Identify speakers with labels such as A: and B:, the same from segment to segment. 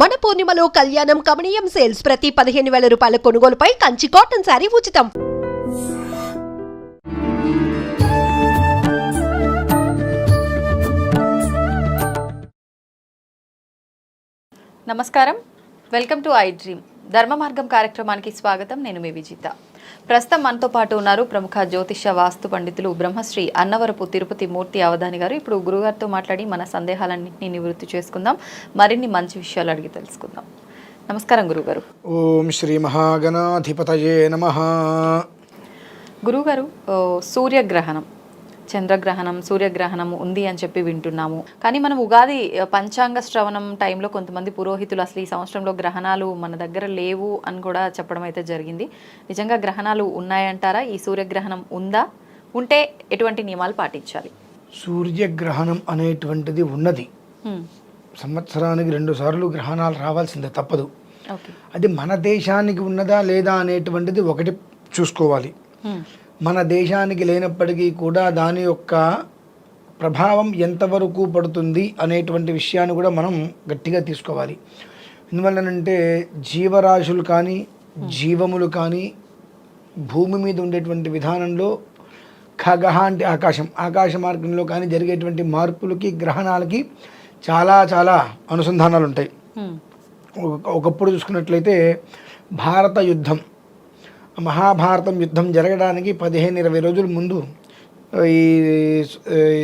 A: మన పూర్ణిమలో కళ్యాణం కమనీయం సేల్స్ ప్రతి పదిహేను వేల రూపాయల కొనుగోలుపై కంచి కాటన్ శారీ ఉచితం.
B: నమస్కారం. Welcome to I Dream. ధర్మ మార్గం కార్యక్రమానికి స్వాగతం. నేను మీ విజిత. ప్రస్తుతం మనతో పాటు ఉన్నారు ప్రముఖ జ్యోతిష వాస్తు పండితులు బ్రహ్మశ్రీ అన్నవరపు తిరుపతి మూర్తి అవధాని గారు. ఇప్పుడు గురుగారితో మాట్లాడి మన సందేహాలన్నింటినీ నివృత్తి చేసుకుందాం. మరిన్ని మంచి విషయాలు అడిగి తెలుసుకుందాం. నమస్కారం గురుగారు.
C: ఓం శ్రీ మహాగణాధిపతయే నమ.
B: గురుగారు ఓ, సూర్యగ్రహణం. చంద్రగ్రహణం సూర్యగ్రహణం ఉంది అని చెప్పి వింటున్నాము. కానీ మనం ఉగాది పంచాంగ శ్రవణం టైంలో కొంతమంది పురోహితులు అసలు ఈ సంవత్సరంలో గ్రహణాలు మన దగ్గర లేవు అని కూడా చెప్పడం అయితే జరిగింది. నిజంగా గ్రహణాలు ఉన్నాయంటారా? ఈ సూర్యగ్రహణం ఉందా? ఉంటే ఎటువంటి నియమాలు పాటించాలి?
C: సూర్యగ్రహణం అనేటువంటిది ఉన్నది. సంవత్సరానికి రెండు సార్లు గ్రహణాలు రావాల్సిందే తప్పదు. అది మన దేశానికి ఉన్నదా లేదా అనేటువంటిది ఒకటి చూసుకోవాలి. మన దేశానికి లేనప్పటికీ కూడా దాని యొక్క ప్రభావం ఎంతవరకు పడుతుంది అనేటువంటి విషయాన్ని కూడా మనం గట్టిగా తీసుకోవాలి. ఎందువల్లనంటే జీవరాశులు కానీ జీవములు కానీ భూమి మీద ఉండేటువంటి విధానంలో ఖగహ అంటే ఆకాశం ఆకాశ మార్గంలో కానీ జరిగేటువంటి మార్పులకి గ్రహణాలకి చాలా చాలా అనుసంధానాలు ఉంటాయి ఒకప్పుడు చూసుకున్నట్లయితే భారత యుద్ధం మహాభారతం యుద్ధం జరగడానికి పదిహేను ఇరవై రోజుల ముందు ఈ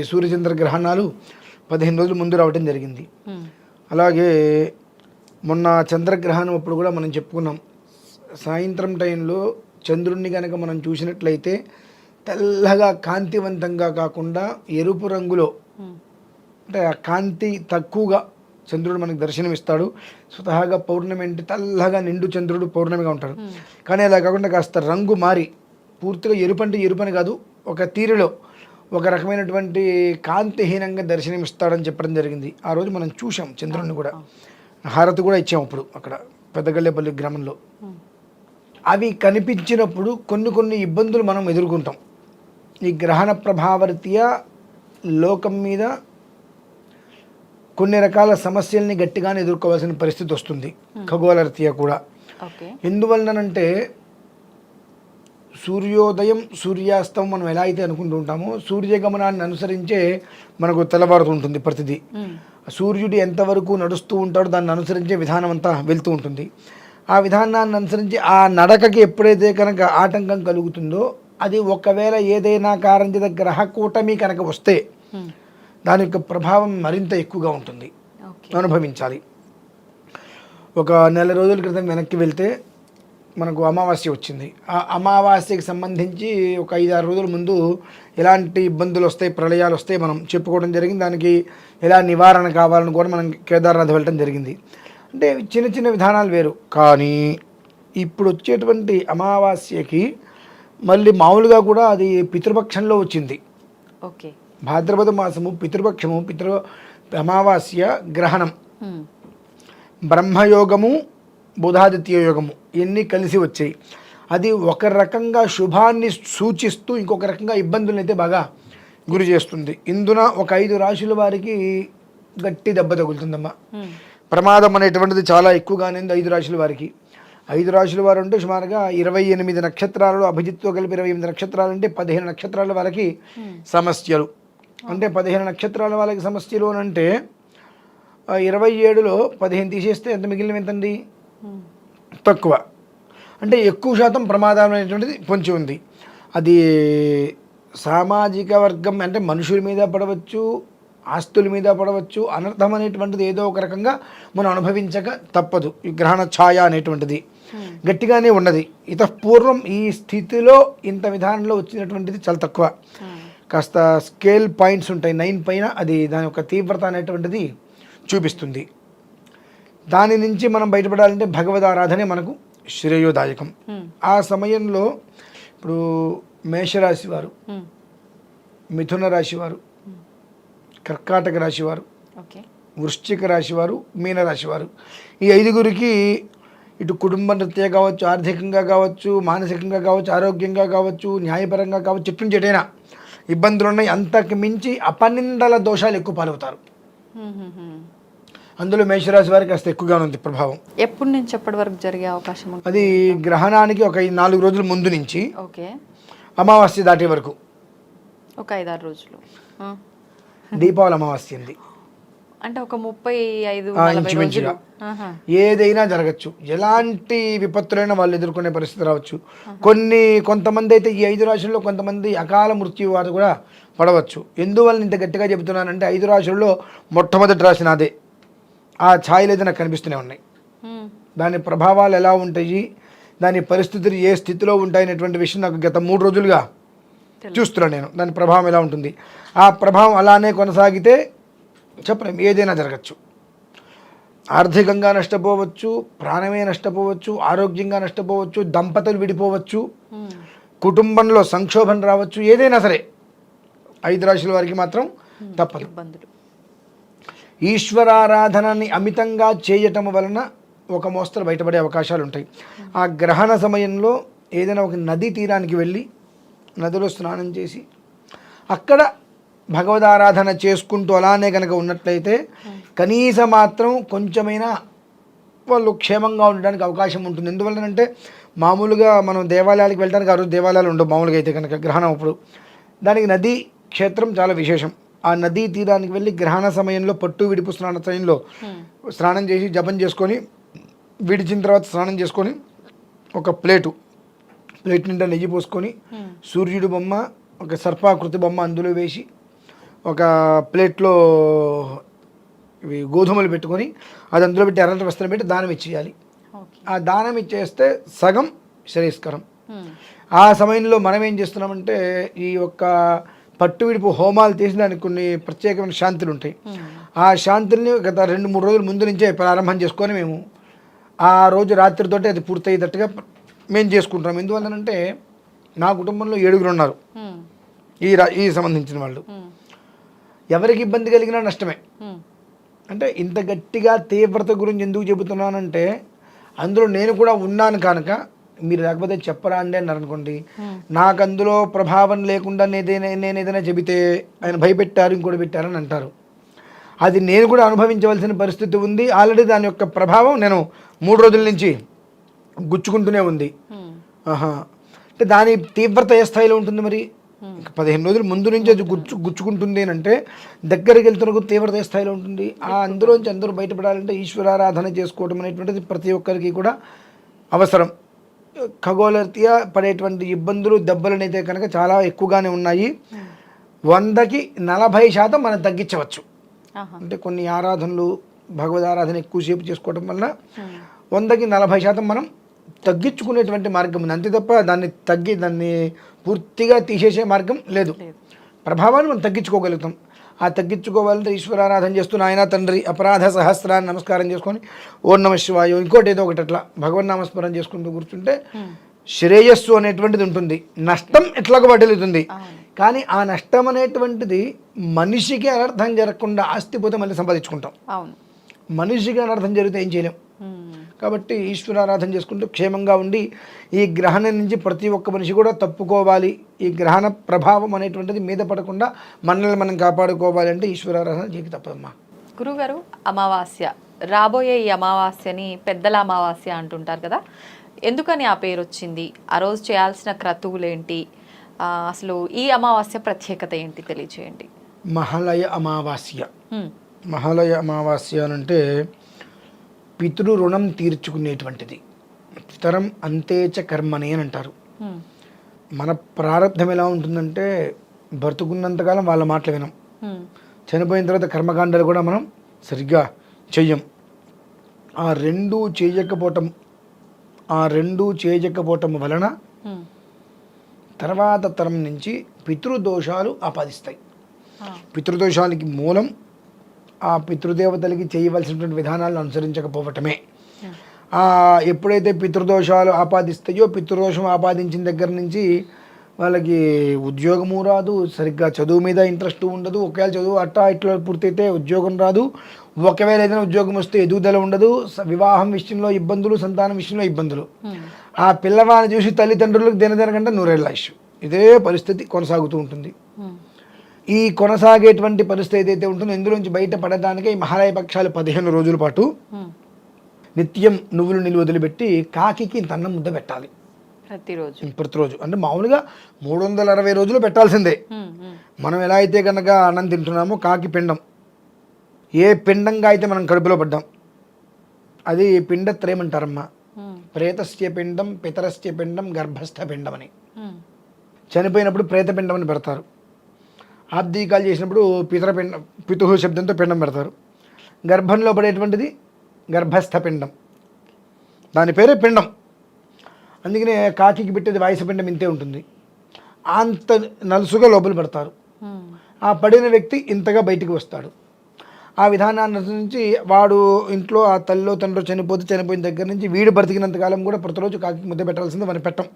C: సూర్యచంద్ర గ్రహణాలు పదిహేను రోజుల ముందు రావటం జరిగింది. అలాగే మొన్న చంద్రగ్రహణం అప్పుడు కూడా మనం చెప్పుకున్నాం సాయంత్రం టైంలో చంద్రుణ్ణి కనుక మనం చూసినట్లయితే తెల్లగా కాంతివంతంగా కాకుండా ఎరుపు రంగులో. అంటే ఆ కాంతి తక్కువగా చంద్రుడు మనకు దర్శనమిస్తాడు. స్వతహాగా పౌర్ణమి అంటే తెల్లగా నిండు చంద్రుడు పౌర్ణమిగా ఉంటాడు. కానీ అలా కాకుండా కాస్త రంగు మారి పూర్తిగా ఎరుపు అంటే ఎరుపు అని కాదు ఒక తీరులో ఒక రకమైనటువంటి కాంతిహీనంగా దర్శనమిస్తాడని చెప్పడం జరిగింది. ఆ రోజు మనం చూసాం చంద్రుడిని కూడా. హారతి కూడా ఇచ్చాం అప్పుడు అక్కడ పెద్దగల్లెపల్లి గ్రామంలో. అవి కనిపించినప్పుడు కొన్ని కొన్ని ఇబ్బందులు మనం ఎదుర్కొంటాం. ఈ గ్రహణ ప్రభావరీత్యా లోకం మీద కొన్ని రకాల సమస్యల్ని గట్టిగానే ఎదుర్కోవాల్సిన పరిస్థితి వస్తుంది. ఖగోళ రీత్యా కూడా. ఎందువలనంటే సూర్యోదయం సూర్యాస్తం మనం ఎలా అయితే అనుకుంటూ ఉంటామో సూర్యగమనాన్ని అనుసరించే మనకు తెల్లవారుతుంటుంది ప్రతిదీ.
B: హ్మ్.
C: సూర్యుడు ఎంతవరకు నడుస్తూ ఉంటాడో దాన్ని అనుసరించే విధానం అంతా వెళ్తూ ఉంటుంది. ఆ విధానాన్ని అనుసరించి ఆ నడకకి ఎప్పుడైతే కనుక ఆటంకం కలుగుతుందో అది ఒకవేళ ఏదైనా కారణం చేత గ్రహ కూటమి కనుక వస్తే
B: హ్మ్.
C: దాని యొక్క ప్రభావం మరింత ఎక్కువగా ఉంటుంది. అనుభవించాలి. ఒక నెల రోజుల క్రితం వెనక్కి వెళ్తే మనకు అమావాస్య వచ్చింది. ఆ అమావాస్యకి సంబంధించి ఒక ఐదు ఆరు రోజుల ముందు ఎలాంటి ఇబ్బందులు వస్తాయి ప్రళయాలు వస్తాయి మనం చెప్పుకోవడం జరిగింది. దానికి ఎలా నివారణ కావాలని కూడా మనం కేదార్నాథ్ వెళ్ళడం జరిగింది. అంటే చిన్న చిన్న విధానాలు వేరు. కానీ ఇప్పుడు వచ్చేటువంటి అమావాస్యకి మళ్ళీ మామూలుగా కూడా అది పితృపక్షంలో వచ్చింది.
B: ఓకే.
C: భాద్రపద మాసము పితృపక్షము పితృ అమావాస్య గ్రహణం.
B: హ్మ్.
C: బ్రహ్మయోగము బుధాదిత్య యోగము ఇవన్నీ కలిసి వచ్చాయి. అది ఒక రకంగా శుభాన్ని సూచిస్తూ ఇంకొక రకంగా ఇబ్బందులను అయితే బాగా గురి చేస్తుంది. ఇందున ఒక ఐదు రాశుల వారికి గట్టి దెబ్బ తగులుతుందమ్మా. ప్రమాదం అనేటువంటిది చాలా ఎక్కువగానే ఉంది ఐదు రాశుల వారికి. ఐదు రాశుల వారు అంటే సుమారుగా ఇరవై ఎనిమిది నక్షత్రాలలో అభిజిత్తో కలిపి ఇరవై ఎనిమిది నక్షత్రాలు అంటే పదిహేను నక్షత్రాల వాళ్ళకి సమస్యలు. అంటే పదిహేను నక్షత్రాల వాళ్ళకి సమస్యలు అని అంటే ఇరవై ఏడులో పదిహేను తీసేస్తే ఎంత మిగిలినవి ఎంతండి. తక్కువ. అంటే ఎక్కువ శాతం ప్రమాదం అనేటువంటిది పొంచి ఉంది. అది సామాజిక వర్గం అంటే మనుషుల మీద పడవచ్చు ఆస్తుల మీద పడవచ్చు అనర్థం అనేటువంటిది ఏదో ఒక రకంగా మనం అనుభవించక తప్పదు. ఈ గ్రహణ ఛాయ అనేటువంటిది గట్టిగానే ఉన్నది. ఇత పూర్వం ఈ స్థితిలో ఇంత విధానంలో వచ్చినటువంటిది చాలా తక్కువ. కాస్త స్కేల్ పాయింట్స్ ఉంటాయి. నైన్ పైన అది దాని యొక్క తీవ్రత అనేటువంటిది చూపిస్తుంది. దాని నుంచి మనం బయటపడాలంటే భగవద్ ఆరాధనే మనకు శ్రేయోదాయకం. ఆ సమయంలో ఇప్పుడు మేషరాశి వారు. మిథున రాశి వారు కర్కాటక రాశి వారు వృశ్చిక రాశి వారు మీనరాశి వారు ఈ ఐదుగురికి ఇటు కుటుంబ రీత్యా కావచ్చు ఆర్థికంగా కావచ్చు మానసికంగా కావచ్చు ఆరోగ్యంగా కావచ్చు న్యాయపరంగా కావచ్చు ఎటైనా ఇబ్బందులు ఉన్నాయి అంతకు మించి అపనిందల దోషాలు ఎక్కువ పాలవుతారు. అందులో మేషరాశి వారికి కాస్త ఎక్కువగా ఉంది ప్రభావం.
B: ఎప్పటి నుంచి ఎప్పటి వరకు జరిగే అవకాశం
C: అది గ్రహణానికి ఒక నాలుగు రోజుల ముందు నుంచి
B: ఓకే.
C: అమావాస్య దాటే వరకు.
B: ఒక ఐదారు రోజులు.
C: దీపావళి అమావాస్య ఉంది.
B: అంటే ఒక ముప్పై ఐదు
C: ఇంచుమించుగా. ఏదైనా జరగచ్చు. ఎలాంటి విపత్తులైనా వాళ్ళు ఎదుర్కొనే పరిస్థితి రావచ్చు. కొన్ని కొంతమంది అయితే ఈ ఐదు రాశుల్లో కొంతమంది అకాల మృత్యు వారు కూడా పడవచ్చు. ఎందువల్ల ఇంత గట్టిగా చెబుతున్నానంటే ఐదు రాశుల్లో మొట్టమొదటి రాశి నాదే. ఆ ఛాయలు అయితే నాకు కనిపిస్తూనే ఉన్నాయి. దాని ప్రభావాలు ఎలా ఉంటాయి? దాని పరిస్థితులు ఏ స్థితిలో ఉంటాయనేటువంటి విషయం నాకు గత మూడు రోజులుగా చూస్తున్నాను నేను. దాని ప్రభావం ఎలా ఉంటుంది? ఆ ప్రభావం అలానే కొనసాగితే చెప్పలేం ఏదైనా జరగచ్చు. ఆర్థికంగా నష్టపోవచ్చు ప్రాణమే నష్టపోవచ్చు ఆరోగ్యంగా నష్టపోవచ్చు దంపతులు విడిపోవచ్చు
B: ఉమ్.
C: కుటుంబంలో సంక్షోభం రావచ్చు ఏదైనా సరే ఐదు రాశుల వారికి మాత్రం తప్పదు.
B: ఇబ్బందులు.
C: ఈశ్వరారాధనని అమితంగా చేయటం వలన ఒక మోస్తరు బయటపడే అవకాశాలు ఉంటాయి. ఆ గ్రహణ సమయంలో ఏదైనా ఒక నదీ తీరానికి వెళ్ళి నదిలో స్నానం చేసి అక్కడ భగవదారాధన చేసుకుంటూ అలానే కనుక ఉన్నట్లయితే కనీసం మాత్రం కొంచెమైనా వాళ్ళు క్షేమంగా ఉండడానికి అవకాశం ఉంటుంది. ఎందువల్లనంటే మామూలుగా మనం దేవాలయాలకు వెళ్ళడానికి ఆ రోజు దేవాలయాలు ఉండవు మామూలుగా అయితే కనుక గ్రహణం అప్పుడు. దానికి నదీ క్షేత్రం చాలా విశేషం. ఆ నదీ తీరానికి వెళ్ళి గ్రహణ సమయంలో పట్టు విడుపు స్నాన సమయంలో స్నానం చేసి జపం చేసుకొని విడిచిన తర్వాత స్నానం చేసుకొని ఒక ప్లేటు ప్లేట్ నిండా నెయ్యి పోసుకొని సూర్యుడు బొమ్మ ఒక సర్పాకృతి బొమ్మ అందులో వేసి ఒక ప్లేట్లో ఇవి గోధుమలు పెట్టుకొని అది అందులో పెట్టి ఎర్రటి వస్త్రం పెట్టి దానం ఇచ్చేయాలి. ఆ దానం ఇచ్చేస్తే సగం శ్రేయస్కరం. ఆ సమయంలో మనం ఏం చేస్తున్నామంటే ఈ యొక్క పట్టు విడుపు హోమాలు చేసి దానికి కొన్ని ప్రత్యేకమైన శాంతులు ఉంటాయి. ఆ శాంతుల్ని గత రెండు మూడు రోజుల ముందు నుంచే ప్రారంభం చేసుకొని మేము ఆ రోజు రాత్రితోటి అది పూర్తయ్యేటట్టుగా మేము చేసుకుంటాం ఎందువల్లనంటే నా కుటుంబంలో ఏడుగురు ఉన్నారు. ఈ రా ఈ సంబంధించిన వాళ్ళు. ఎవరికి ఇబ్బంది కలిగినా నష్టమే. అంటే ఇంత గట్టిగా తీవ్రత గురించి ఎందుకు చెబుతున్నానంటే అందులో నేను కూడా ఉన్నాను కనుక మీరు లేకపోతే చెప్పరా అండి అన్నారు అనుకోండి. నాకు అందులో ప్రభావం లేకుండా నేదైనా నేను ఏదైనా చెబితే ఆయన భయపెట్టారు ఇంకోటి పెట్టారని అంటారు. అది నేను కూడా అనుభవించవలసిన పరిస్థితి ఉంది. ఆల్రెడీ దాని యొక్క ప్రభావం నేను మూడు రోజుల నుంచి గుచ్చుకుంటూనే ఉంది. ఆహా. అంటే దాని తీవ్రత ఏ స్థాయిలో ఉంటుంది మరి? పదిహేను రోజుల ముందు నుంచి అది గుచ్చు గుచ్చుకుంటుంది అని అంటే దగ్గరికి వెళ్తున్న తీవ్రత స్థాయిలో ఉంటుంది. ఆ అందులోంచి అందరూ బయటపడాలంటే ఈశ్వరారాధన చేసుకోవడం అనేటువంటిది ప్రతి ఒక్కరికి కూడా అవసరం. ఖగోళరీత్యా పడేటువంటి ఇబ్బందులు దెబ్బలనైతే కనుక చాలా ఎక్కువగానే ఉన్నాయి. వందకి నలభై శాతం మనం తగ్గించవచ్చు. అంటే కొన్ని ఆరాధనలు భగవద్ ఆరాధన ఎక్కువసేపు చేసుకోవడం వల్ల వందకి నలభై శాతం మనం తగ్గించుకునేటువంటి మార్గం ఉంది. అంతే తప్ప దాన్ని తగ్గి దాన్ని పూర్తిగా తీసేసే మార్గం లేదు. ప్రభావాన్ని మనం తగ్గించుకోగలుగుతాం. ఆ తగ్గించుకోవాలంటే ఈశ్వరారాధన చేస్తూ నాయన తండ్రి అపరాధ సహస్రాన్ని నమస్కారం చేసుకొని ఓం నమ శివాయ ఇంకోటి ఏదో ఒకటి అట్లా భగవన్ నామస్మరణ చేసుకుంటూ కూర్చుంటే శ్రేయస్సు అనేటువంటిది ఉంటుంది. నష్టం ఎట్లాగో పడలుతుంది కానీ ఆ నష్టం అనేటువంటిది మనిషికి అనర్థం జరగకుండా ఆస్తి పోతే మళ్ళీ సంపాదించుకుంటాం. మనిషికి అనర్థం జరిగితే ఏం చేయలేం. కాబట్టి ఈశ్వరారాధన చేసుకుంటూ క్షేమంగా ఉండి ఈ గ్రహణం నుంచి ప్రతి ఒక్క మనిషి కూడా తప్పుకోవాలి. ఈ గ్రహణ ప్రభావం అనేటువంటిది మీద పడకుండా మనల్ని మనం కాపాడుకోవాలి అంటే ఈశ్వరారాధన చేయక తప్పదమ్మా.
B: గురుగారు అమావాస్య. రాబోయే ఈ అమావాస్యని పెద్దల అమావాస్య అంటుంటారు కదా. ఎందుకని ఆ పేరు వచ్చింది? ఆ రోజు చేయాల్సిన క్రతువులేంటి? అసలు ఈ అమావాస్య ప్రత్యేకత ఏంటి తెలియచేయండి.
C: మహాలయ అమావాస్య. మహాలయ అమావాస్య అని అంటే పితృ రుణం తీర్చుకునేటువంటిది పితరం అంతేచ కర్మని అని అంటారు. మన ప్రారంధం ఎలా ఉంటుందంటే బ్రతుకున్నంతకాలం వాళ్ళ మాటలు వినం. చనిపోయిన తర్వాత కర్మకాండాలు కూడా మనం సరిగ్గా చెయ్యం ఆ రెండు చేయకపోవటం ఆ రెండు చేయకపోవటం వలన. తర్వాత తరం నుంచి పితృదోషాలు ఆపాదిస్తాయి
B: ఆ.
C: పితృదోషానికి మూలం ఆ పితృదేవతలకి చేయవలసినటువంటి విధానాలను అనుసరించకపోవటమే. ఎప్పుడైతే పితృదోషాలు ఆపాదిస్తాయో పితృదోషం ఆపాదించిన దగ్గర నుంచి వాళ్ళకి ఉద్యోగము రాదు సరిగ్గా చదువు మీద ఇంట్రెస్ట్ ఉండదు. ఒకవేళ చదువు అట్టా ఇట్లా పూర్తయితే ఉద్యోగం రాదు. ఒకవేళ ఏదైనా ఉద్యోగం వస్తే ఎదుగుదల ఉండదు. వివాహం విషయంలో ఇబ్బందులు సంతానం విషయంలో ఇబ్బందులు. ఆ పిల్లవాడిని చూసి తల్లిదండ్రులకు దినదినకంటే నూరేళ్ళ ఆయుష్ ఇదే పరిస్థితి కొనసాగుతూ ఉంటుంది. ఈ కొనసాగేటువంటి పరిస్థితి ఏదైతే ఉంటుందో ఇందులోంచి బయటపడడానికి ఈ మహాలయ పక్షాలు పదిహేను రోజుల పాటు. నిత్యం నువ్వులు నిలువ వదిలిపెట్టి కాకికి ఇంత అన్నం ముద్ద పెట్టాలి.
B: ప్రతిరోజు.
C: ప్రతిరోజు. అంటే మామూలుగా మూడు వందల అరవై రోజులు పెట్టాల్సిందే. మనం ఎలా అయితే కనుక అన్నం తింటున్నామో కాకి పిండం. ఏ పిండంగా అయితే మనం కడుపులో పడ్డాం అది పిండత్రయం అంటారమ్మా
B: ఉమ్,
C: ప్రేతస్య పిండం పితరస్య పిండం గర్భస్థ పిండం అని. చనిపోయినప్పుడు ప్రేతపిండం అని పెడతారు. ఆబ్దీకాలు చేసినప్పుడు పితరపిండం పితుహు శబ్దంతో పిండం పెడతారు. గర్భంలో పడేటువంటిది గర్భస్థ పిండం. దాని పేరే పిండం. అందుకనే కాకికి పెట్టేది వాయుస పిండం ఇంతే ఉంటుంది. అంత నలుసుగా లోపల పెడతారు. ఆ పడిన వ్యక్తి ఇంతగా బయటికి వస్తాడు. ఆ విధానాన్ని నుంచి వాడు ఇంట్లో ఆ తల్లిలో తండ్రిలో చనిపోతే చనిపోయిన దగ్గర నుంచి వీడు బ్రతికినంత కాలం కూడా ప్రతిరోజు కాకి ముద్ద పెట్టాల్సింది మనం పెట్టం.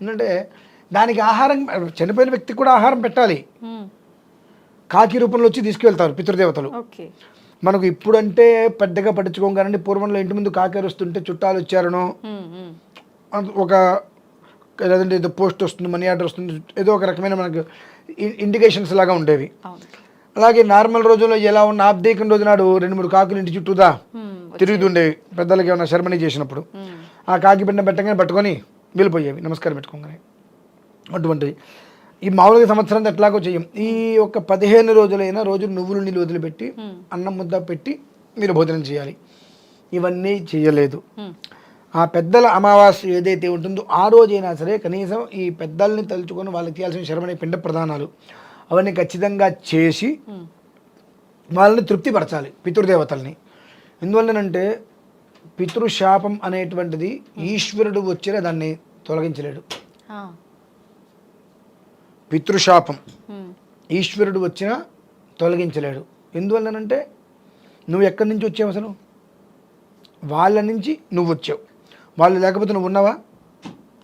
C: ఎందుకంటే దానికి ఆహారం చనిపోయిన వ్యక్తికి కూడా ఆహారం పెట్టాలి. కాకి రూపంలో వచ్చి తీసుకువెళ్తారు పితృదేవతలు. మనకు ఇప్పుడంటే పెద్దగా పట్టించుకోం కానీ పూర్వంలో ఇంటి ముందు కాకి అరుస్తుంటే చుట్టాలు వచ్చారనో ఒక లేదంటే ఏదో పోస్ట్ వస్తుంది మనీ ఆర్డర్ వస్తుంది ఏదో ఒక రకమైన మనకు ఇండికేషన్స్ లాగా ఉండేవి. అలాగే నార్మల్ రోజుల్లో ఎలా ఉన్న ఆబ్దేకం రోజు నాడు రెండు మూడు కాకులు ఇంటి చుట్టూదా తిరుగుతుండేవి. పెద్దలకి ఏమైనా శర్మని చేసినప్పుడు. ఆ కాకి పిండం పెట్టగానే పట్టుకొని వెళ్ళిపోయేవి. నమస్కారం పెట్టుకోగానే. అటువంటివి. ఈ మామూలుగా సంవత్సరం ఎట్లాగో చెయ్యం ఈ యొక్క పదిహేను రోజులైనా రోజు నువ్వులు నీళ్ళు వదిలిపెట్టి. అన్నం ముద్ద పెట్టి మీరు భోజనం చేయాలి ఇవన్నీ చేయలేదు. ఆ పెద్దల అమావాస్య ఏదైతే ఉంటుందో ఆ రోజైనా సరే కనీసం ఈ పెద్దల్ని తలుచుకొని వాళ్ళకి తీయాల్సిన శరమణ పిండ ప్రధానాలు అవన్నీ ఖచ్చితంగా చేసి. వాళ్ళని తృప్తిపరచాలి పితృదేవతల్ని ఎందువల్లనంటే పితృశాపం అనేటువంటిది ఈశ్వరుడు వచ్చిన దాన్ని తొలగించలేడు. పితృశాపం. ఈశ్వరుడు వచ్చినా తొలగించలేడు. ఎందువల్లనంటే నువ్వు ఎక్కడి నుంచి వచ్చావు అసలు? వాళ్ళ నుంచి నువ్వు వచ్చావు. వాళ్ళు లేకపోతే నువ్వు ఉన్నావా?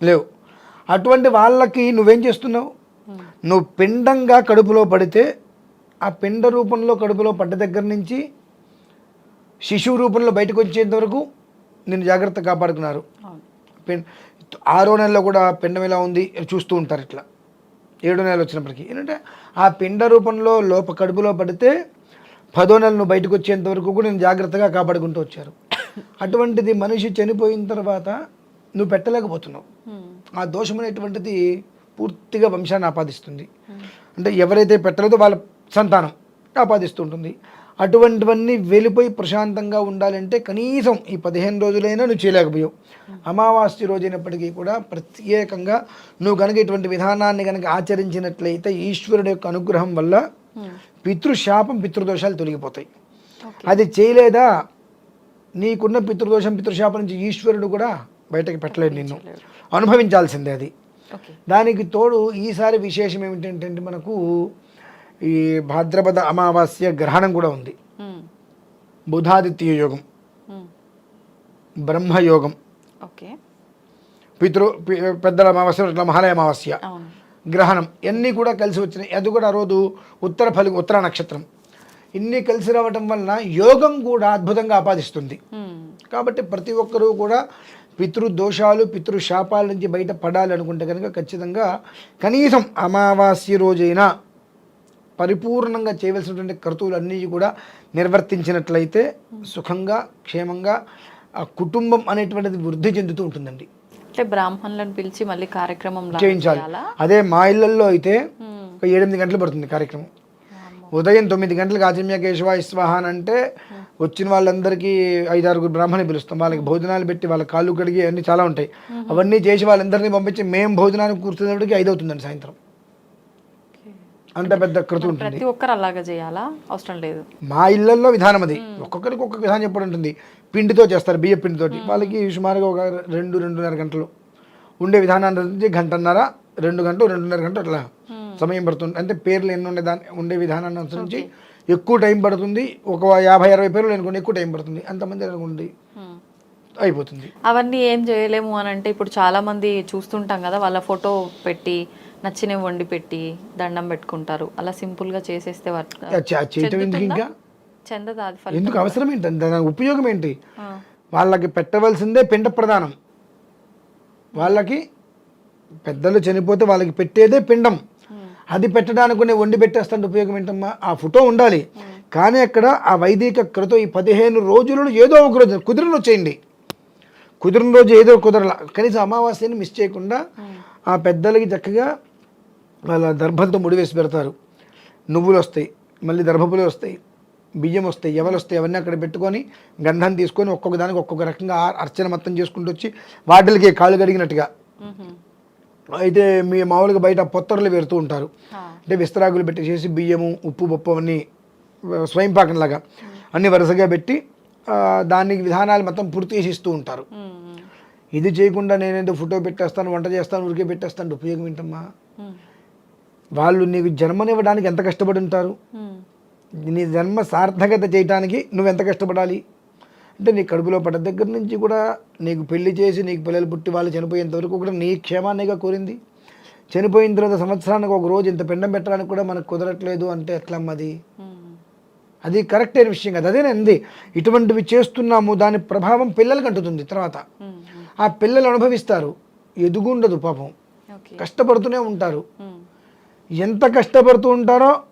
C: లేవు. అటువంటి వాళ్ళకి నువ్వేం చేస్తున్నావు. నువ్వు పిండంగా కడుపులో పడితే ఆ పిండ రూపంలో కడుపులో పడ్డ దగ్గర నుంచి శిశువు రూపంలో బయటకు వచ్చేంత వరకు నేను జాగ్రత్త కాపాడుకున్నారు. ఆరో నెలలో కూడా పిండం ఎలా ఉంది? చూస్తూ ఉంటారు ఇట్లా. ఏడో నెలలు వచ్చినప్పటికీ. ఏంటంటే ఆ పిండ రూపంలో లోప కడుపులో పడితే పదో నెల నువ్వు బయటకు వచ్చేంత వరకు కూడా నేను జాగ్రత్తగా కాపాడుకుంటూ వచ్చారు. అటువంటిది మనిషి చనిపోయిన తర్వాత నువ్వు పెట్టలేకపోతున్నావు.
B: ఉమ్.
C: ఆ దోషం అనేటువంటిది పూర్తిగా వంశాన్ని ఆపాదిస్తుంది. అంటే ఎవరైతే పెట్టలేదో వాళ్ళ సంతానం ఆపాదిస్తుంటుంది అటువంటివన్నీ వెళ్ళిపోయి ప్రశాంతంగా ఉండాలంటే కనీసం ఈ పదిహేను రోజులైనా నువ్వు చేయలేకపోయావు. అమావాస్య రోజైనప్పటికీ కూడా ప్రత్యేకంగా నువ్వు కనుక ఇటువంటి విధానాన్ని కనుక ఆచరించినట్లయితే ఈశ్వరుడు యొక్క అనుగ్రహం వల్ల. పితృశాపం పితృదోషాలు తొలగిపోతాయి. అది చేయలేదా? నీకున్న పితృదోషం పితృశాపం నుంచి ఈశ్వరుడు కూడా బయటకు పెట్టలేడు నిన్ను. అనుభవించాల్సిందే అది. దానికి తోడు ఈసారి విశేషం ఏమిటంటే మనకు ఈ భాద్రపద అమావాస్య గ్రహణం కూడా ఉంది. బుధాదిత్య యోగం. బ్రహ్మయోగం.
B: ఓకే.
C: పితృ పెద్దల అమావాస్య ఇట్లా మహాలయ అమావాస్య గ్రహణం. ఇవన్నీ కూడా కలిసి వచ్చినాయి. అది కూడా ఆ రోజు ఉత్తర ఫలి ఉత్తర నక్షత్రం. ఇన్ని కలిసి రావటం వలన యోగం కూడా అద్భుతంగా ఆపాదిస్తుంది. కాబట్టి ప్రతి ఒక్కరూ కూడా పితృదోషాలు పితృశాపాల నుంచి బయట పడాలి అనుకుంటే కనుక ఖచ్చితంగా కనీసం అమావాస్య రోజైనా పరిపూర్ణంగా చేయవలసినటువంటి కర్తవులు అన్నీ కూడా నిర్వర్తించినట్లయితే సుఖంగా క్షేమంగా ఆ కుటుంబం అనేటువంటిది వృద్ధి చెందుతూ ఉంటుందండి.
B: అంటే బ్రాహ్మణులను పిలిచి మళ్ళీ కార్యక్రమం
C: చేయించాలి? అదే మా ఇళ్ళల్లో అయితే
B: ఉమ్.
C: ఒక ఏడెనిమిది గంటలు పడుతుంది కార్యక్రమం. ఉదయం తొమ్మిది గంటలకు ఆచమ్య కేశవ ఇస్వాహాన్ అంటే వచ్చిన వాళ్ళందరికీ ఐదారుగురు బ్రాహ్మణి పిలుస్తాం. వాళ్ళకి భోజనాలు పెట్టి వాళ్ళ కాళ్ళు కడిగి అన్నీ చాలా ఉంటాయి. అవన్నీ చేసి వాళ్ళందరినీ పంపించి మేము భోజనానికి కూర్చునేప్పటికి ఐదు అవుతుందండి సాయంత్రం. అంత పెద్ద కృతి ఉంటుంది.
B: ప్రతి ఒక్కరు అలాగా చేయాలా? అవసరం లేదు.
C: మా ఇళ్ళలో విధానం అది. ఒక్కొక్కరికి ఒక్కొక్క విధానం చెప్పడం ఉంటుంది. పిండితో చేస్తారు బియ్య పిండితోటి. వాళ్ళకి సుమారుగా ఒక రెండు రెండున్నర గంటలు ఉండే విధానాన్ని నుంచి గంటన్నర రెండు గంటలు రెండున్నర గంటలు అట్లా సమయం పడుతుంది. అంటే పేర్లు ఎన్ని ఉండే దాని ఉండే విధానాన్ని అనుసరించి ఎక్కువ టైం పడుతుంది. ఒక యాభై అరవై పేర్లు అనుకోండి ఎక్కువ టైం పడుతుంది. అంతమంది అనుకోండి. అయిపోతుంది.
B: అవన్నీ ఏం చేయలేము అని అంటే ఇప్పుడు చాలా మంది చూస్తుంటాం కదా వాళ్ళ ఫోటో పెట్టి నచ్చినవి వండి పెట్టి దండం పెట్టుకుంటారు. అలా సింపుల్గా చేసేస్తే
C: ఇంకా?
B: చెందదా అది ఫలితం?
C: ఎందుకు అవసరం ఏంటి? దాని ఉపయోగం ఏంటి?
B: ఆ.
C: వాళ్ళకి పెట్టవలసిందే పిండ ప్రధానం. వాళ్ళకి పెద్దలు చనిపోతే వాళ్ళకి పెట్టేదే పిండం. అది పెట్టడానికి కొన్ని వండి పెట్టేస్తాను ఉపయోగం ఏంటమ్మా? ఆ ఫోటో ఉండాలి. కానీ అక్కడ ఆ వైదిక క్రతం ఈ పదిహేను రోజులలో ఏదో ఒక రోజు కుదిరిన రోజు చేయండి. కుదిరిన రోజు ఏదో కుదరలా. కనీసం అమావాస్యని మిస్ చేయకుండా ఆ పెద్దలకి చక్కగా వాళ్ళ దర్భంతో ముడివేసి పెడతారు నువ్వులు వస్తాయి మళ్ళీ దర్భపులు వస్తాయి బియ్యం వస్తాయి ఎవలు వస్తాయి అవన్నీ అక్కడ పెట్టుకొని గంధం తీసుకొని ఒక్కొక్క దానికి ఒక్కొక్క రకంగా అర్చన మొత్తం చేసుకుంటూ వచ్చి వాటికి కాళ్ళు కడిగినట్టుగా. అయితే మీ మామూలుగా బయట పొత్తర్లు పెడుతూ ఉంటారు. అంటే విస్తరాకులు పెట్టేసేసి బియ్యము ఉప్పు పప్పు అవన్నీ ఆ, స్వయంపాకంలాగా అన్ని వరుసగా పెట్టి దానికి విధానాలు మొత్తం పూర్తి చేసి ఇస్తూ ఉంటారు. ఇది చేయకుండా నేనేదో ఫోటో పెట్టేస్తాను వంట చేస్తాను ఉరికే పెట్టేస్తాను ఉపయోగం ఏంటమ్మా
B: మ్మ్.
C: వాళ్ళు నీకు జన్మనివ్వడానికి ఎంత కష్టపడి ఉంటారు?
B: మ్మ్.
C: నీ జన్మ సార్థకత చేయడానికి నువ్వు ఎంత కష్టపడాలి? అంటే నీ కడుపులో పడ్డ దగ్గర నుంచి కూడా నీకు పెళ్ళి చేసి నీకు పిల్లలు పుట్టి వాళ్ళు చనిపోయేంత వరకు కూడా నీ క్షేమాన్నిగా కోరింది. చనిపోయిన తర్వాత సంవత్సరానికి ఒక రోజు ఇంత పిండం పెట్టడానికి కూడా మనకు కుదరట్లేదు అంటే ఎట్లమ్మది
B: మ్మ్.
C: అది కరెక్ట్ అయిన విషయం కదా. అదేనంది ఇటువంటివి చేస్తున్నాము దాని ప్రభావం పిల్లలకి అంటుతుంది తర్వాత.
B: మ్మ్.
C: ఆ పిల్లలు అనుభవిస్తారు. ఎదుగుండదు పాపం. కష్టపడుతూనే ఉంటారు. ఎంత కష్టపడుతూ ఉంటారో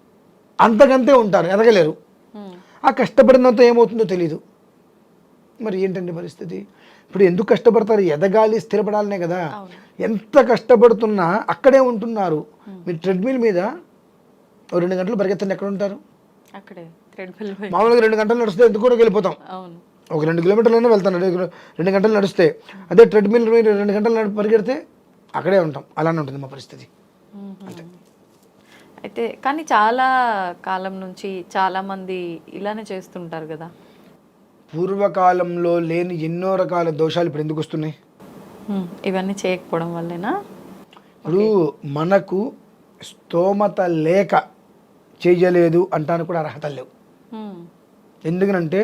C: అంతకంతే ఉంటారు ఎదగలేరు.
B: మ్మ్.
C: ఆ కష్టపడినంత ఏమవుతుందో తెలీదు. మరి ఏంటండి పరిస్థితి? ఇప్పుడు ఎందుకు కష్టపడతారు? ఎదగాలి స్థిరపడాలనే కదా. ఎంత కష్టపడుతున్నా అక్కడే ఉంటున్నారు. మీరు ట్రెడ్మిల్ మీద రెండు గంటలు పరిగెత్తండి ఎక్కడ ఉంటారు? మామూలుగా రెండు గంటలు నడిస్తే ఎందుకు కూడా వెళ్ళిపోతాం? ఒక రెండు కిలోమీటర్లైనా వెళ్తాను రెండు గంటలు నడిస్తే. అదే ట్రెడ్మిల్ మీద రెండు గంటలు పరిగెడితే అక్కడే ఉంటాం. అలానే ఉంటుంది మా పరిస్థితి.
B: మ్మ్. అయితే కానీ చాలా కాలం నుంచి చాలా మంది ఇలానే చేస్తుంటారు కదా.
C: పూర్వకాలంలో లేని ఎన్నో రకాల దోషాలు ఇప్పుడు ఎందుకు వస్తున్నాయి.
B: ఇవన్నీ చేయకపోవడం వల్లేనా?
C: ఇప్పుడు మనకు స్తోమత లేక చేయలేదు అంటానికి కూడా అర్హత లేవు. ఎందుకనంటే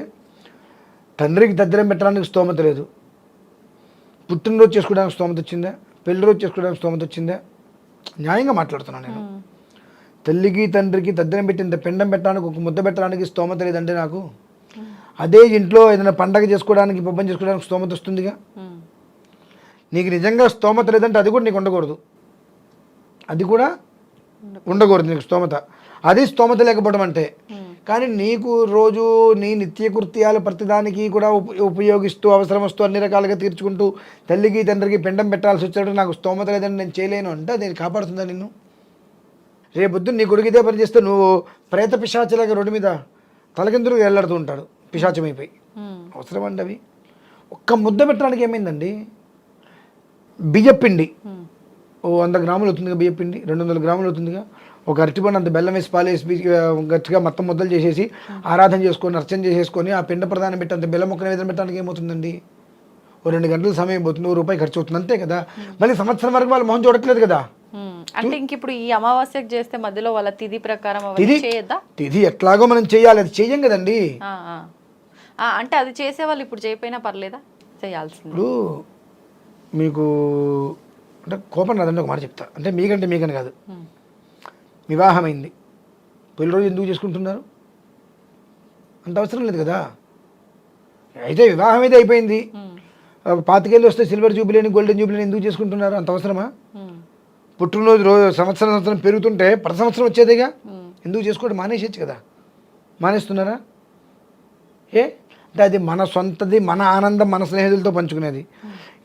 C: తండ్రికి దద్దరం పెట్టడానికి స్తోమత లేదు. పుట్టినరోజు చేసుకోవడానికి స్తోమత వచ్చిందా? పెళ్ళి రోజు చేసుకోవడానికి స్తోమత వచ్చిందా? న్యాయంగా మాట్లాడుతున్నాను నేను. తల్లికి తండ్రికి తద్దనం పెట్టింత పిండం పెట్టడానికి ఒక ముద్ద పెట్టడానికి స్తోమత లేదంటే నాకు? అదే ఇంట్లో ఏదైనా పండగ చేసుకోవడానికి పబ్బం చేసుకోవడానికి స్తోమత వస్తుందిగా? నీకు నిజంగా స్తోమత లేదంటే అది కూడా నీకు ఉండకూడదు. అది కూడా ఉండకూడదు నీకు స్తోమత. అది స్తోమత లేకపోవడం అంటే. కానీ నీకు రోజు నీ నిత్యకృత్యాలు ప్రతిదానికి కూడా ఉప ఉపయోగిస్తూ అవసరం వస్తూ అన్ని రకాలుగా తీర్చుకుంటూ తల్లికి తండ్రికి పిండం పెట్టాల్సి వచ్చేటప్పుడు నాకు స్తోమత లేదని నేను చేయలేను అంటే అది కాపాడుతుందా నిన్ను? రేపొద్దు నీ కొడుకు ఇదే పని చేస్తే నువ్వు ప్రేత పిశాచలాగా రోడ్డు మీద తలకిందులు వెళ్ళాడుతూ ఉంటాడు. పిశాచమైపోయి. అవసరం అండి అవి. ఒక్క ముద్ద పెట్టడానికి ఏమైందండి? బియ్యపిండి. ఓ వంద గ్రాములు అవుతుందిగా బియ్యపిండి. రెండు వందల గ్రాములు అవుతుందిగా. ఒక అరటిపండు అంత బెల్లం వేసి పాలు వేసి గట్టిగా మొత్తం ముద్దలు చేసేసి ఆరాధన చేసుకొని అర్చన చేసేసుకొని ఆ పిండ ప్రదానం పెట్టి అంత బెల్లం మొక్క నివేదన పెట్టడానికి ఏమవుతుందండి? ఓ రెండు గంటల సమయం పోతుంది. నూరు రూపాయలు ఖర్చు అవుతుంది. అంతే కదా. మళ్ళీ సంవత్సరం వరకు వాళ్ళు మొహం చూడట్లేదు కదా.
B: అంటే ఇంక ఇప్పుడు ఈ అమావాస్యకు చేస్తే మధ్యలో వాళ్ళ తిథి ప్రకారం చేయొద్దా?
C: ఇది ఎట్లాగో మనం చేయాలి అది చెయ్యం కదండి.
B: అంటే అది చేసే వాళ్ళు ఇప్పుడు చేయకపోయినా పర్లేదా? చేయాల్సింది.
C: ఇప్పుడు మీకు అంటే కోపం రాదండి ఒక మాట చెప్తా. అంటే మీకంటే మీకని కాదు. వివాహమైంది. పెళ్ళి రోజు ఎందుకు చేసుకుంటున్నారు? అంత అవసరం లేదు కదా. అయితే వివాహం అయితే అయిపోయింది. పాతికేళ్ళు వస్తే సిల్వర్ జూబిలీని గోల్డెన్ జూబిలీని ఎందుకు చేసుకుంటున్నారు? అంత అవసరమా. పుట్టినరోజు రోజు సంవత్సరం సంవత్సరం పెరుగుతుంటే ప్రతి సంవత్సరం వచ్చేదేగా. ఎందుకు చేసుకోవడం మానేసేచ్చు కదా. మానేస్తున్నారా? ఏ? అంటే అది మన సొంతది మన ఆనందం మన స్నేహితులతో పంచుకునేది.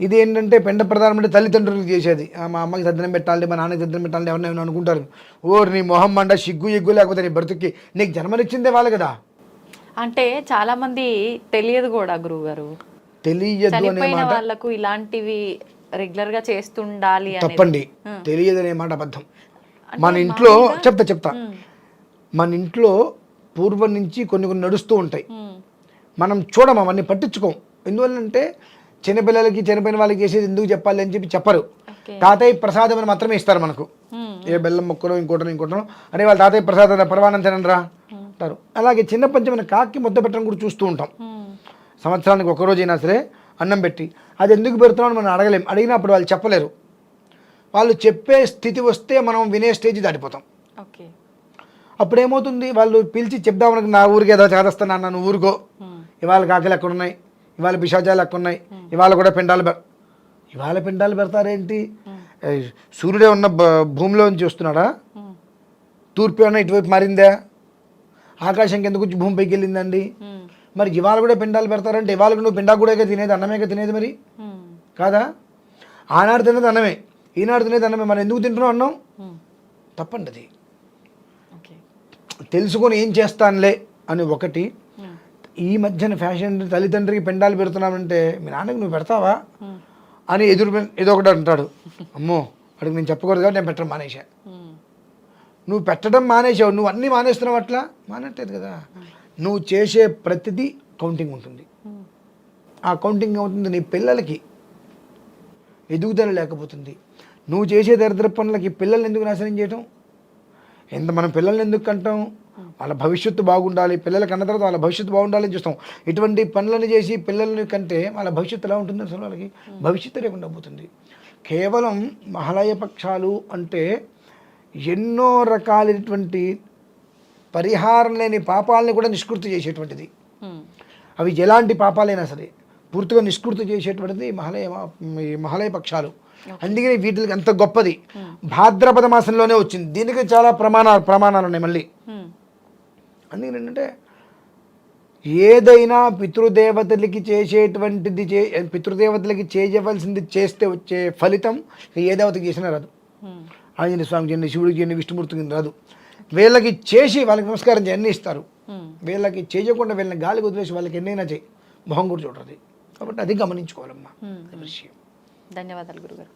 C: ఇది ఏంటంటే పెండ ప్రధానం అంటే తల్లిదండ్రులకు చేసేది. ఆ, మా అమ్మకి దద్దనం పెట్టాలి మా నాన్నకి దద్దనం పెట్టాలి ఎవరిని ఏమైనా అనుకుంటారు. ఓ నీ మొహం మండ సిగ్గు ఎగ్గు లేకపోతే నీ బ్రతుక్కి నీకు జన్మనిచ్చిందే వాళ్ళు కదా.
B: అంటే చాలా మంది తెలియదు కూడా గురువు గారు
C: తెలియదు
B: వాళ్ళకు ఇలాంటివి రెగ్యులర్గా చేస్తుండాలి
C: తప్పండి. తెలియదనే మాట అబద్ధం. మన ఇంట్లో చెప్తా చెప్తా. మన ఇంట్లో పూర్వం నుంచి కొన్ని కొన్ని నడుస్తూ ఉంటాయి. మనం చూడం అవన్నీ పట్టించుకోం ఎందువల్లంటే చిన్నపిల్లలకి చనిపోయిన వాళ్ళకి చేసేది ఎందుకు చెప్పాలి అని చెప్పి చెప్పరు. తాతయ్య ప్రసాదం అని మాత్రమే ఇస్తారు మనకు. ఏ బెల్లం మొక్కనో ఇంకోటనో ఇంకోటనో అరే వాళ్ళ తాతయ్య ప్రసాదం పరవానం తినండిరా అంటారు. అలాగే చిన్న పంచమైన కాకి ముద్ద పెట్టడం కూడా చూస్తూ ఉంటాం. సంవత్సరానికి ఒక రోజు అయినా సరే అన్నం పెట్టి. అది ఎందుకు పెడుతున్నామని మనం అడగలేం. అడిగినప్పుడు వాళ్ళు చెప్పలేరు. వాళ్ళు చెప్పే స్థితి వస్తే మనం వినే స్టేజ్ దాటిపోతాం.
B: ఓకే.
C: అప్పుడు ఏమవుతుంది వాళ్ళు పిలిచి చెప్దామని నా ఊరికి ఏదో చేదస్తాను అన్న నువ్వు ఊరుకో. ఇవాళ కాకలు ఎక్కడ ఉన్నాయి? ఇవాళ పిశాచాలు ఎక్కడ ఉన్నాయి? ఇవాళ కూడా పిండాలు పె ఇవాళ పిండాలు పెడతారేంటి? సూర్యుడే ఉన్న భూమిలో నుంచి వస్తున్నాడా. తూర్పు ఏమన్నా ఇటువైపు మారిందా? ఆకాశంకి ఎందుకు వచ్చి భూమిపైకి వెళ్ళిందండి. మరి ఇవాళ కూడా పిండాలు పెడతారంటే ఇవాళ నువ్వు పిండా కూడా తినేది అన్నమేగా తినేది మరి? కాదా? ఆనాడు తినేది అన్నమే ఈనాడు తినేది అన్నమే. మరి ఎందుకు తింటున్నావు అన్నం? తప్పండి అది. తెలుసుకొని ఏం చేస్తానులే అని ఒకటి. ఈ మధ్యన ఫ్యాషన్ తల్లిదండ్రికి పెండాలు పెడుతున్నామంటే మీ నాన్నకి నువ్వు పెడతావా? అని ఎదురు ఏదో ఒకటి అంటాడు. అమ్మో వాడికి నేను చెప్పకూడదు కాబట్టి నేను పెట్టడం మానేశా. నువ్వు పెట్టడం మానేసావు నువ్వు అన్నీ మానేస్తున్నావు అట్లా? మానట్లేదు కదా. నువ్వు చేసే ప్రతిదీ కౌంటింగ్ ఉంటుంది. ఆ కౌంటింగ్ అవుతుంది నీ పిల్లలకి ఎదుగుదల లేకపోతుంది. నువ్వు చేసే దరిద్ర పనులకి పిల్లల్ని ఎందుకు నాశనం చేయటం? ఎంత మనం పిల్లల్ని ఎందుకు కంటాం? వాళ్ళ భవిష్యత్తు బాగుండాలి. పిల్లలకి కన్న తర్వాత వాళ్ళ భవిష్యత్తు బాగుండాలని చూస్తాం. ఇటువంటి పనులను చేసి పిల్లల్ని కంటే వాళ్ళ భవిష్యత్తు ఎలా ఉంటుంది అసలు వాళ్ళకి? భవిష్యత్తు లేకుండా పోతుంది. కేవలం మహాలయ పక్షాలు అంటే ఎన్నో రకాలైనటువంటి పరిహారం లేని పాపాలని కూడా నిష్కృతి చేసేటువంటిది. అవి ఎలాంటి పాపాలైనా సరే పూర్తిగా నిష్కృతి చేసేటువంటిది మహాలయ ఈ మహాలయ పక్షాలు. అందుకని వీటికి అంత గొప్పది. భాద్రపద మాసంలోనే వచ్చింది. దీనికి చాలా ప్రమాణాలు ప్రమాణాలు ఉన్నాయి మళ్ళీ. అందుకని ఏంటంటే ఏదైనా పితృదేవతలకి చేసేటువంటిది చే పితృదేవతలకి చేయవలసింది చేస్తే వచ్చే ఫలితం ఏ దేవతకి చేసినా రాదు. ఆంజనేయ స్వామికి చేయండి శివుడికి చేయండి విష్ణుమూర్తికి రాదు. వీళ్ళకి చేసి వాళ్ళకి నమస్కారం చేయి అన్నీ ఇస్తారు. వీళ్ళకి చేయకుండా వీళ్ళని గాలికి వదిలేసి వాళ్ళకి ఎన్నైనా చేయి. మొహం కూడా చూడరు కాబట్టి అది గమనించుకోవాలమ్మా. విషయం.
B: ధన్యవాదాలు గురుగారు.